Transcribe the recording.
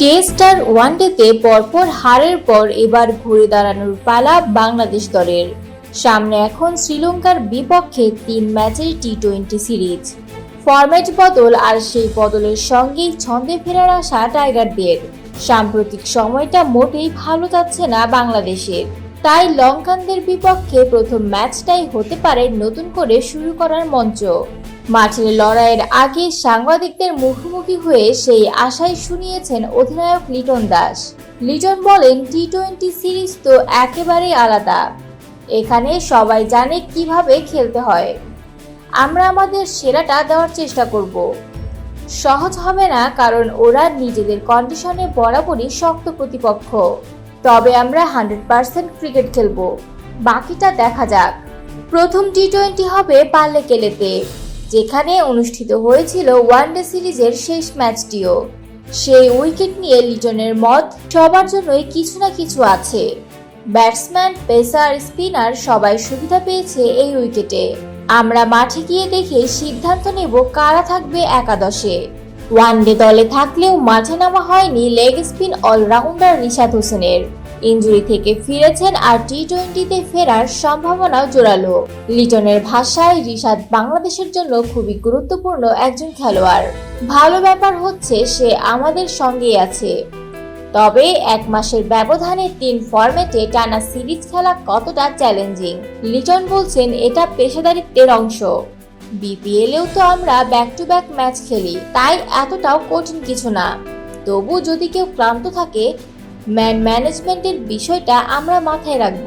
Test আর ওয়ানডেতে পরপর হারের পর এবার ঘুরে দাঁড়ানোর পালা বাংলাদেশ দলের। সামনে এখন শ্রীলঙ্কার বিপক্ষে তিন ম্যাচের টি টোয়েন্টি সিরিজ। ফরম্যাট বদল আর সেই বদলের সঙ্গেই ছন্দে ফেরার আশা টাইগারদের। সাম্প্রতিক সময়টা মোটেই ভালো যাচ্ছে না বাংলাদেশের। তাই লঙ্কানদের বিপক্ষে প্রথম ম্যাচটাই হতে পারে নতুন করে শুরু করার মঞ্চ। মাঠের লড়াইয়ের আগে সাংবাদিকদের মুখোমুখি হয়ে সেই আশাই শুনিয়েছেন অধিনায়ক লিটন দাস। লিটন বলেন টি টোয়েন্টি সিরিজ তো একেবারেই আলাদা। এখানে সবাই জানে কীভাবে খেলতে হয়। আমরা আমাদের সেরাটা দেওয়ার চেষ্টা করব। সহজ হবে না, কারণ ওরা নিজেদের কন্ডিশনে বরাবরই শক্ত প্রতিপক্ষ। তবে আমরা হান্ড্রেড পার্সেন্ট ক্রিকেট খেলব। বাকিটা দেখা যাক। প্রথম টি টোয়েন্টি হবে পাল্লে কেলেতে। যেখানে অনুষ্ঠিত হয়েছিল ওয়ানডে সিরিজের শেষ ম্যাচটিও। সেই উইকেট নিয়ে লিটনের মত সবার জন্যই কিছু না কিছু আছে। ব্যাটসম্যান, পেসার, স্পিনার সবাই সুবিধা পেয়েছে এই উইকেটে। আমরা মাঠে গিয়ে দেখে সিদ্ধান্ত নেব কারা থাকবে একাদশে। ওয়ানডে দলে থাকলেও মাঠে নামা হয়নি লেগ স্পিন অলরাউন্ডার রিশাদ হোসেনের। ইঞ্জুরি থেকে ফিরেছেন আর টি টোয়েন্টিতে ফেরার সম্ভাবনাও জোরালো। লিটনের ভাষায় রিশাদ বাংলাদেশের জন্য খুবই গুরুত্বপূর্ণ একজন খেলোয়াড়। ভালো ব্যাপার হচ্ছে সে আমাদের সঙ্গেই আছে। তবে এক মাসের ব্যবধানে তিন ফরম্যাটে টানা সিরিজ খেলা কতটা চ্যালেঞ্জিং? লিটন বলছেন, এটা পেশাদারিত্বের অংশ। বিপিএলেও তো আমরা ব্যাক টু ব্যাক ম্যাচ খেলি, তাই এতটাও কঠিন কিছু না। তবু যদি কেউ ক্লান্ত থাকে ম্যান ম্যানেজমেন্টের বিষয়টা আমরা মাথায় রাখব।